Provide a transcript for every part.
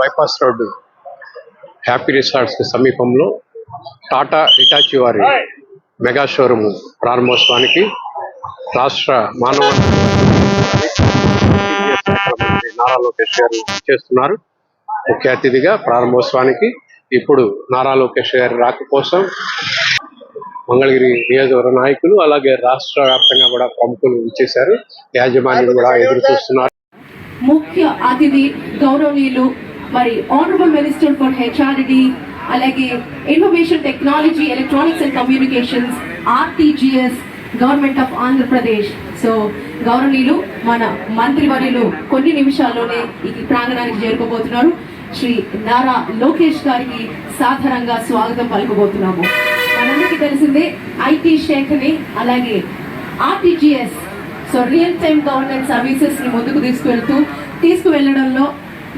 Bypass road happy resorts సమీపంలో Tata Hitachi వారి mega showroom ప్రారంభోత్సవానికి రాష్ట్ర మానవ మంత్రి నారా లోకేష్ గారు చేస్తున్నారు. ముఖ్య అతిథిగా ప్రారంభోత్సవానికి ఇప్పుడు నారా లోకేష్ గారి రాక కోసం మంగళగిరి నియోజకవర్గ నాయకులు అలాగే రాష్ట్ర వ్యాప్తంగా కూడా ప్రముఖులు ఇచ్చేశారు యాజమాన్యం కూడా ఎదురు చూస్తున్నారు. ముఖ్య అతిథి గౌరవనీయులు మరి ఆనరబుల్ మినిస్టర్ ఫర్ హెచ్ఆర్డి అలాగే information technology electronics and communications RTGS government of Andhra Pradesh so గౌరవనీయులు మన మంత్రివర్యులు కొన్ని నిమిషాల్లోనే ఈ ప్రాంగణానికి చేరుకోబోతున్నారు. శ్రీ నారా లోకేష్ గారికి సాధారణంగా స్వాగతం పలుకబోతున్నాము. మనందరికీ తెలిసిందే ఐటీ శాఖని అలాగే RTGS so real time governance సర్వీసెస్ని ముందుకు తీసుకువెళ్తూ తీసుకువెళ్ళడంలో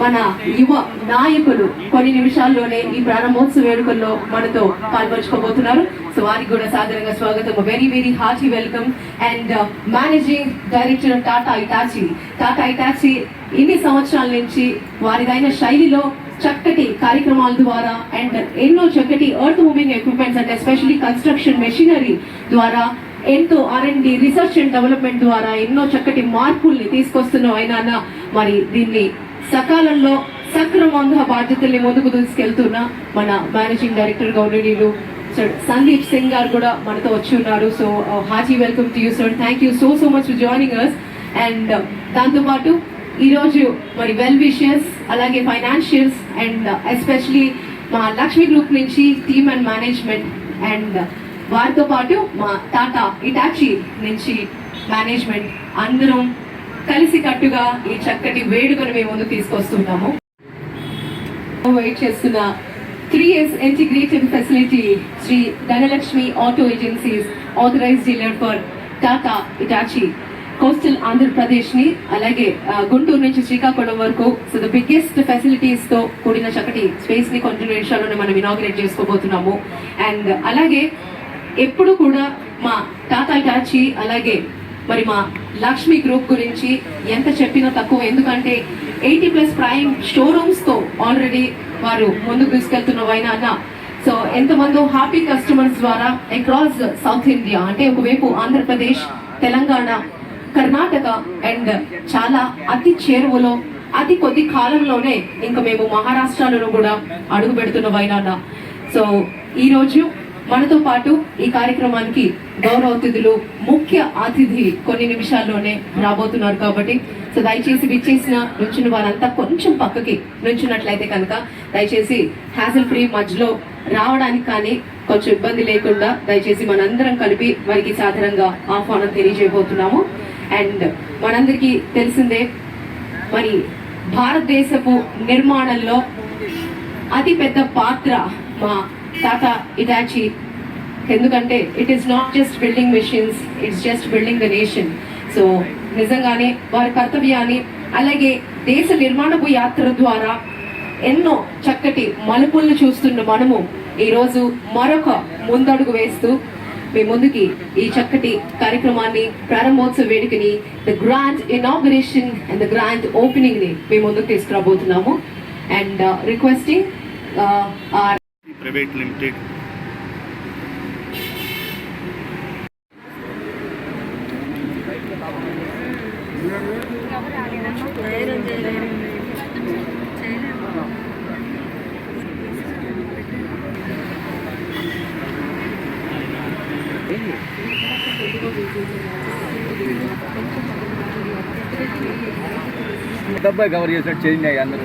మన యువ నాయకులు కొన్ని నిమిషాల్లోనే ఈ ప్రారంభోత్సవ వేడుకల్లో మనతో పాల్పంచుకోబోతున్నారు. సో వారికి కూడా సాధారణంగా స్వాగతం. Very very hearty welcome and managing director Tata Hitachi Tata Hitachi ఇన్ని సంవత్సరాల నుంచి వారిదైన శైలిలో చక్కటి కార్యక్రమాల ద్వారా అండ్ ఎన్నో చక్కటి earth moving equipments and especially construction machinery ద్వారా ఎంతో R and research and development ద్వారా ఎన్నో చక్కటి మార్పుల్ని తీసుకొస్తున్న ఆయన మరి దీన్ని సకాలంలో సక్రమంగా బాధ్యతల్ని ముందుకు తీసుకెళ్తున్న మన మేనేజింగ్ డైరెక్టర్ గౌరవనీయులు సార్ సందీప్ సింగ్ గారు కూడా మనతో వచ్చి ఉన్నారు. So Haji welcome to you sir thank you so so much for joining us and దాంతోపాటు ఈరోజు మరి వెల్ విషెస్ అలాగే ఫైనాన్షియల్స్ అండ్ ఎస్పెషలీ మా లక్ష్మీ గ్రూప్ నుంచి టీమ్ అండ్ మేనేజ్మెంట్ అండ్ వారితో పాటు మా టాటా ఇటాచి నుంచి మేనేజ్మెంట్ అందరం కలిసి కట్టుగా ఈ చక్కటి వేడుకను మేము ముందు తీసుకొస్తున్నాము. వెయిట్ చేస్తున్న three years integrated facility Shri Dhanalakshmi auto agencies authorise dealer for Tata Hitachi coastal ఆంధ్రప్రదేశ్ని అలాగే గుంటూరు నుంచి శ్రీకాకుళం వరకు. సో ద బిగ్గెస్ట్ ఫెసిలిటీస్తో కూడిన చక్కటి స్పేస్ని కొన్ని నిమిషాల్లోనే మనం ఇనాగ్రేట్ చేసుకోబోతున్నాము. అండ్ అలాగే ఎప్పుడు కూడా మా టాటా ఇటాచి అలాగే మరి మా లక్ష్మి గ్రూప్ గురించి ఎంత చెప్పినా తక్కువ. ఎందుకంటే ఎయిటీ ప్లస్ ప్రైమ్ షోరూమ్స్తో ఆల్రెడీ వారు ముందుకు తీసుకెళ్తున్న వైనా సో ఎంతమందో హ్యాపీ కస్టమర్స్ ద్వారా అక్రాస్ సౌత్ ఇండియా అంటే ఒకవైపు ఆంధ్రప్రదేశ్ తెలంగాణ కర్ణాటక అండ్ చాలా అతి చేరువలో అతి కొద్ది కాలంలోనే ఇంకా మేము మహారాష్ట్రలో కూడా అడుగు పెడుతున్న వైనా సో ఈ రోజు మనతో పాటు ఈ కార్యక్రమానికి గౌరవ అతిథులు ముఖ్య అతిథి కొన్ని నిమిషాల్లోనే రాబోతున్నారు కాబట్టి సో దయచేసి విచ్చేసిన నుంచిన వారంతా కొంచెం పక్కకి నుంచున్నట్లయితే కనుక దయచేసి హ్యాజల్ ఫ్రీ మధ్యలో రావడానికి కానీ కొంచెం ఇబ్బంది లేకుండా దయచేసి మనందరం కలిపి వారికి సాధారణంగా ఆహ్వానం తెలియజేయబోతున్నాము. అండ్ మనందరికీ తెలిసిందే మరి భారతదేశపు నిర్మాణంలో అతిపెద్ద పాత్ర మా టాటా ఇటాచి. ఎందుకంటే it is not just building machines it's just building the nation so నిజంగానే వారి కర్తవ్యాన్ని అలాగే దేశ నిర్మాణపు యాత్ర ద్వారా ఎన్నో చక్కటి మలుపులను చూస్తున్న మనము ఈరోజు మరొక ముందడుగు వేస్తూ మీ ముందుకి ఈ చక్కటి కార్యక్రమాన్ని ప్రారంభోత్సవ వేడుకని the grand inauguration and the grand ఓపెనింగ్ని మీ ముందుకు తీసుకురాబోతున్నాము. And requesting R private limited. డబ్బాయి cover చేసినట్టు చేంజ్ అయ్యి అందరూ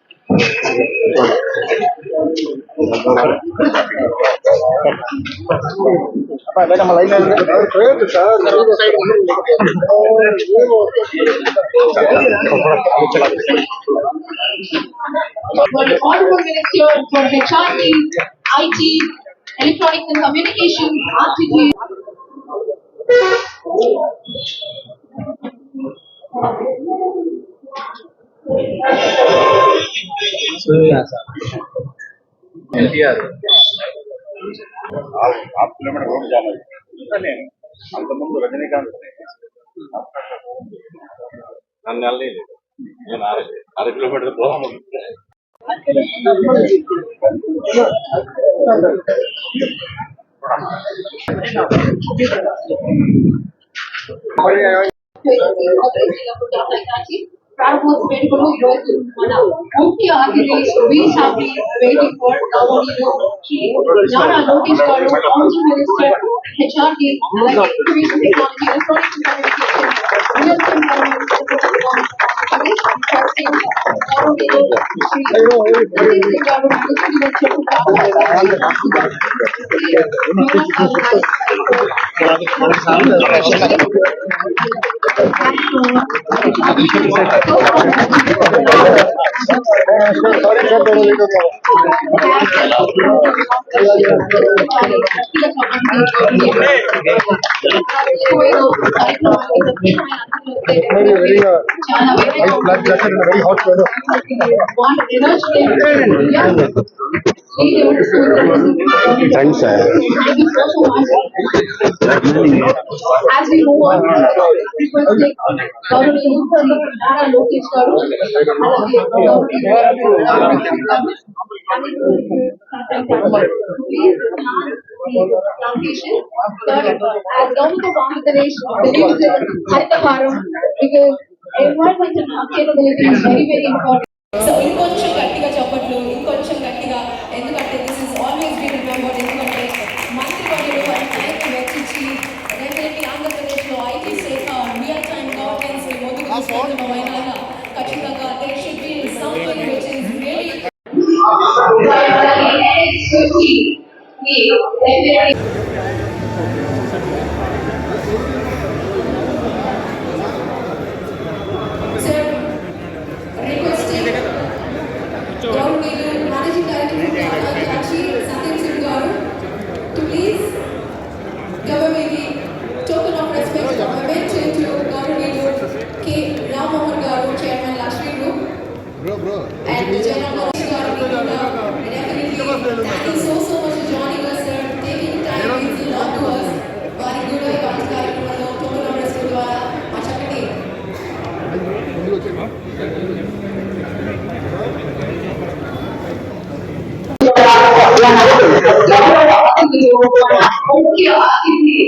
நம்ம லைன்ல for HR IT, electronics and communication. NTR half kilometre road jam అయింది నేను అంతకుముందు రజనీకాంత్ నన్ను వెళ్ళలేదు నేను అర అర కిలోమీటర్ దూరం ఉంది. ప్రారంభోత్సవేడుకలు ఈరోజు మన ముఖ్య అతిథి వి షాపి వెయిటింగ్ ఫర్ గౌరవనీయులు శ్రీ నారా లోకేష్ గారు కౌన్సిల్ మినిస్టర్ హెచ్ఆర్డి అలాగే information technology electronics real time very hot weather. Singh గారు council thanks sir As we move on, requesting Gaurav Nara Lokesh Garu, అలాగే Please enhance the plantation. Third, as government of Andhra Pradesh believes in Haritaharam, because environmental sustainability is very, very important. So ఇంకొంచెం గట్టిగా చెప్పట్లు ఇంకొంచెం గట్టిగా there should be something which is really. and Jayanam Ganesh గారు కూడా definitely thank you so so much for joining us sir taking time means a lot to us వారికి కూడా ఈ వాటి కార్యక్రమంలో token of respect ద్వారా మా చక్కటి ముఖ్య అతిథి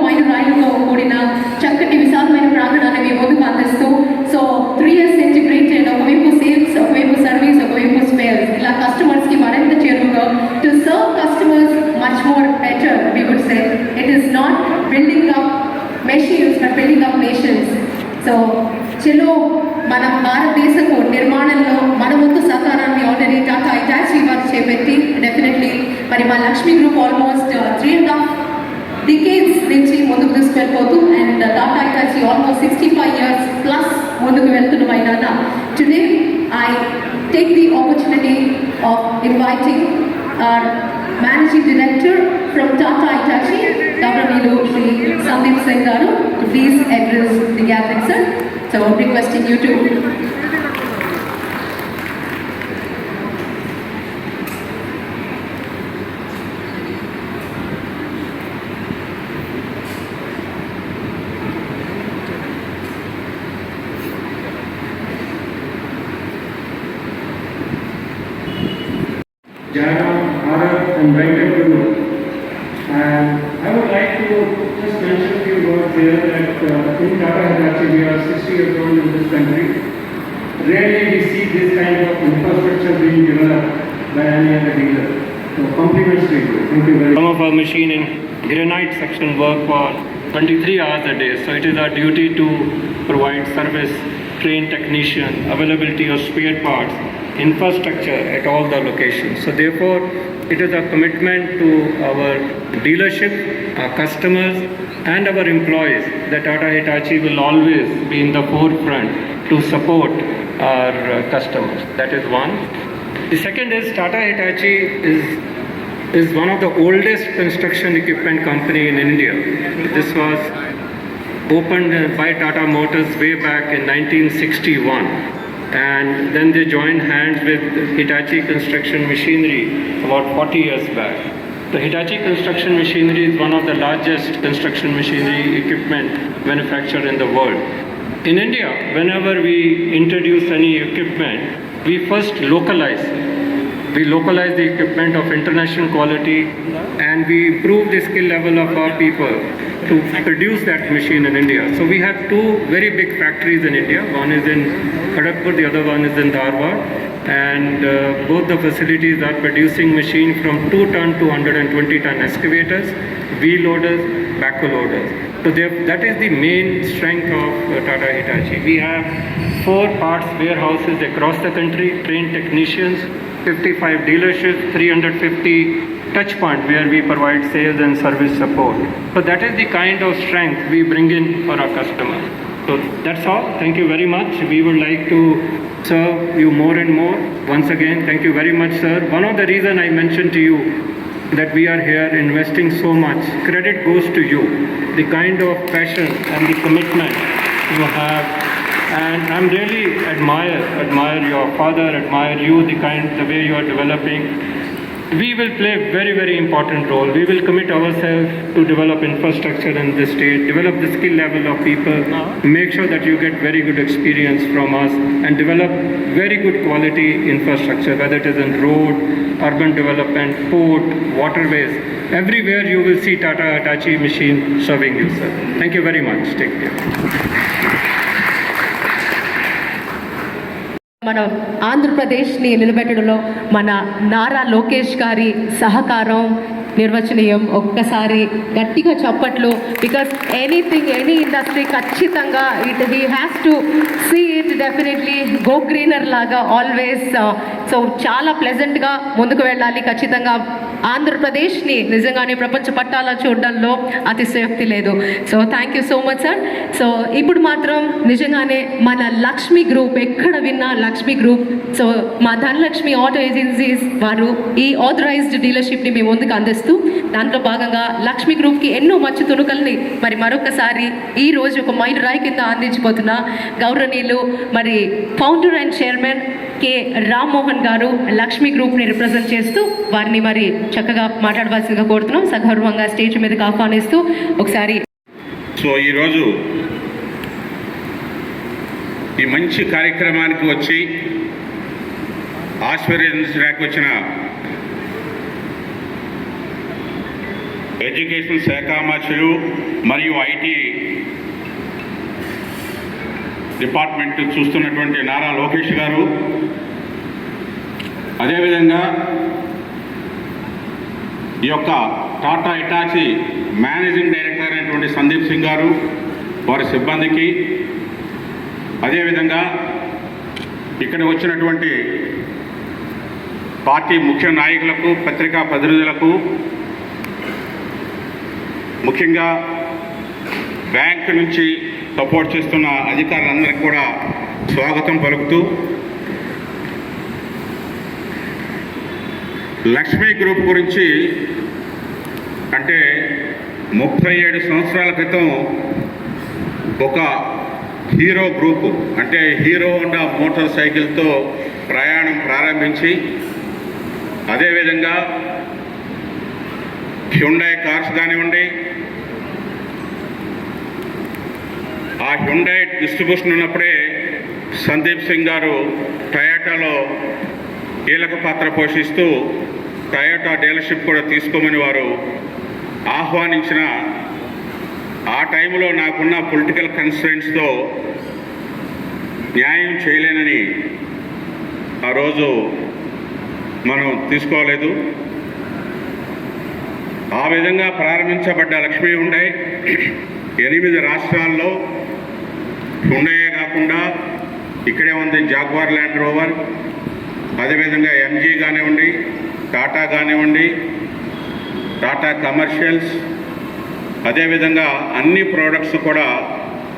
opportunity of inviting our Managing Director from Tata Itachi, Dr. Sri Sandeep Singh to please address the gathering, sir. So, I'm requesting you to Jana, Bharat and Venkat Guru. And I would like to just mention a few words here that uh, in Tata Hitachi we are 60 years old in this country. Rarely we see this kind of infrastructure being developed by any other dealer. So compliments to you. Thank you very Some of our machine in granite section work for 23 hours a day. So it is our duty to provide service, train technician, availability of spare parts, infrastructure at all the locations. So therefore, it is a commitment to our dealership, our customers, and our employees that Tata Hitachi will always be in the forefront to support our uh, customers. That is one. The second is Tata Hitachi is is one of the oldest construction equipment company in India. This was opened by Tata Motors way back in 1961 and then they joined hands with Hitachi Construction Machinery about 40 years back. The Hitachi Construction Machinery is one of the largest construction machinery equipment manufacturer in the world. In India, whenever we introduce any equipment, we first localize. We localize the equipment of international quality and we improve the skill level of our people to produce that machine in India. So we have two very big factories in India. One is in Kharagpur, the other one is in Dharwad. And uh, both the facilities are producing machine from 2 ton to 120 ton excavators, wheel loaders, backhoe loaders. So that is the main strength of uh, Tata Hitachi. We have four parts warehouses across the country, trained technicians, 55 dealerships, 350 touch points where we provide sales and service support. So that is the kind of strength we bring in for our customers. So that's all. Thank you very much. We would like to serve you more and more. Once again, thank you very much, sir. One of the reason I mentioned to you that we are here investing so much, credit goes to you. The kind of passion and the commitment you have and I'm really admire admire your father, admire you, the kind the way you are developing. We will play a very very important role. We will commit ourselves to develop infrastructure in this state, develop the skill level of people, make sure that you get very good experience from us, and develop very good quality infrastructure, whether it is in road, urban development, port, waterways. Everywhere you will see Tata Hitachi machine serving you, sir. Thank you very much. Take care. మన ఆంధ్రప్రదేశ్ని నిలబెట్టడంలో మన నారా లోకేష్ గారి సహకారం నిర్వచనీయం ఒక్కసారి గట్టిగా చప్పట్లు because anything any industry ఖచ్చితంగా it he has to see it definitely go greener లాగా ఆల్వేస్ సో uh, చాలా ప్లెజెంట్గా ముందుకు వెళ్ళాలి ఖచ్చితంగా. ఆంధ్రప్రదేశ్ని నిజంగానే ప్రపంచ పట్టాలా చూడడంలో అతిశయోక్తి లేదు. So thank you so much sir so ఇప్పుడు మాత్రం నిజంగానే మన లక్ష్మి గ్రూప్ ఎక్కడ విన్నా లక్ష్మి గ్రూప్. సో మా ధనలక్ష్మి ఆటో ఏజెన్సీస్ వారు ఈ ఆథరైజ్డ్ డీలర్షిప్ని మేము ముందుకు అందిస్తూ దాంట్లో భాగంగా లక్ష్మి గ్రూప్కి ఎన్నో మంచి తుణుకల్ని మరి మరొకసారి ఈ రోజు ఒక మైల్ రాయి కింద అందించిపోతున్న గౌరవనీయులు మరి founder and chairman K Rammohan garu Lakshmi గ్రూప్ని రిప్రజెంట్ చేస్తూ వారిని మరి చక్కగా మాట్లాడవలసిందిగా కోరుతున్నాం. సగౌరవంగా స్టేజ్ మీదకి ఆహ్వానిస్తూ ఒకసారి సో ఈరోజు ఈ మంచి కార్యక్రమానికి వచ్చి ఆశీర్వదించడానికి వచ్చిన ఎడ్యుకేషన్ శాఖ మంత్రులు మరియు ఐటీ డిపార్ట్మెంట్ చూస్తున్నటువంటి నారా లోకేష్ గారు. అదేవిధంగా ఈ యొక్క టాటా ఇటాచి మేనేజింగ్ డైరెక్టర్ అయినటువంటి సందీప్ సింగ్ గారు వారి సిబ్బందికి. అదేవిధంగా ఇక్కడ వచ్చినటువంటి పార్టీ ముఖ్య నాయకులకు పత్రికా ప్రతినిధులకు ముఖ్యంగా బ్యాంక్ నుంచి సపోర్ట్ చేస్తున్న అధికారులందరికీ కూడా స్వాగతం పలుకుతూ లక్ష్మీ గ్రూప్ గురించి అంటే ముప్పై ఏడు సంవత్సరాల క్రితం ఒక హీరో గ్రూపు అంటే హీరో హోండా మోటార్ సైకిల్తో ప్రయాణం ప్రారంభించి అదేవిధంగా హ్యుండై కార్స్ కానివ్వండి ఆ హ్యుండై డిస్ట్రిబ్యూషన్ ఉన్నప్పుడే సందీప్ సింగ్ గారు టయోటాలో కీలక పాత్ర పోషిస్తూ టయోటా డీలర్షిప్ కూడా తీసుకోమని వారు ఆహ్వానించిన ఆ టైంలో నాకున్న పొలిటికల్ కన్స్టెంట్స్తో న్యాయం చేయలేనని ఆ రోజు మనం తీసుకోలేదు. ఆ విధంగా ప్రారంభించబడ్డ లక్ష్మీ ఉండే ఎనిమిది రాష్ట్రాల్లో హుండయే కాకుండా ఇక్కడే ఉంది జాగ్వార్ ల్యాండ్ రోవర్ అదేవిధంగా ఎంజీ కానివ్వండి టాటా కానివ్వండి టాటా కమర్షియల్స్ అదేవిధంగా అన్ని ప్రోడక్ట్స్ కూడా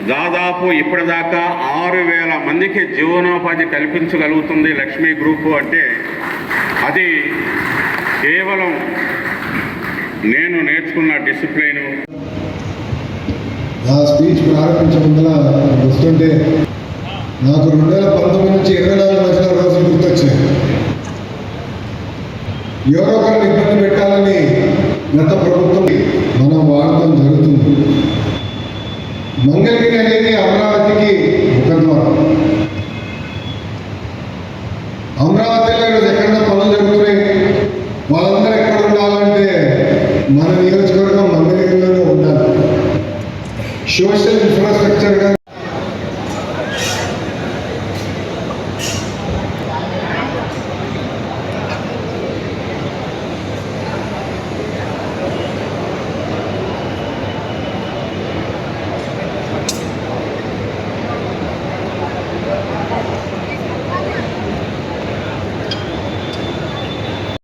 దాదాపు ఇప్పటిదాకా ఆరు వేల మందికి జీవనోపాధి కల్పించగలుగుతుంది లక్ష్మీ గ్రూపు అంటే అది కేవలం నేను నేర్చుకున్న డిసిప్లైన్ నా స్పీచ్ ప్రారంభించే ముందర వస్తుంటే నాకు రెండు వేల పంతొమ్మిది నుంచి ఇరవై నాలుగు లక్షల రోజులు గుర్తొచ్చాయి. ఎవరో ఒకరిని ఇబ్బంది పెట్టాలని గత ప్రభుత్వం మనం వాడటం జరుగుతుంది. మంగళగిరి అనేది అమరావతికి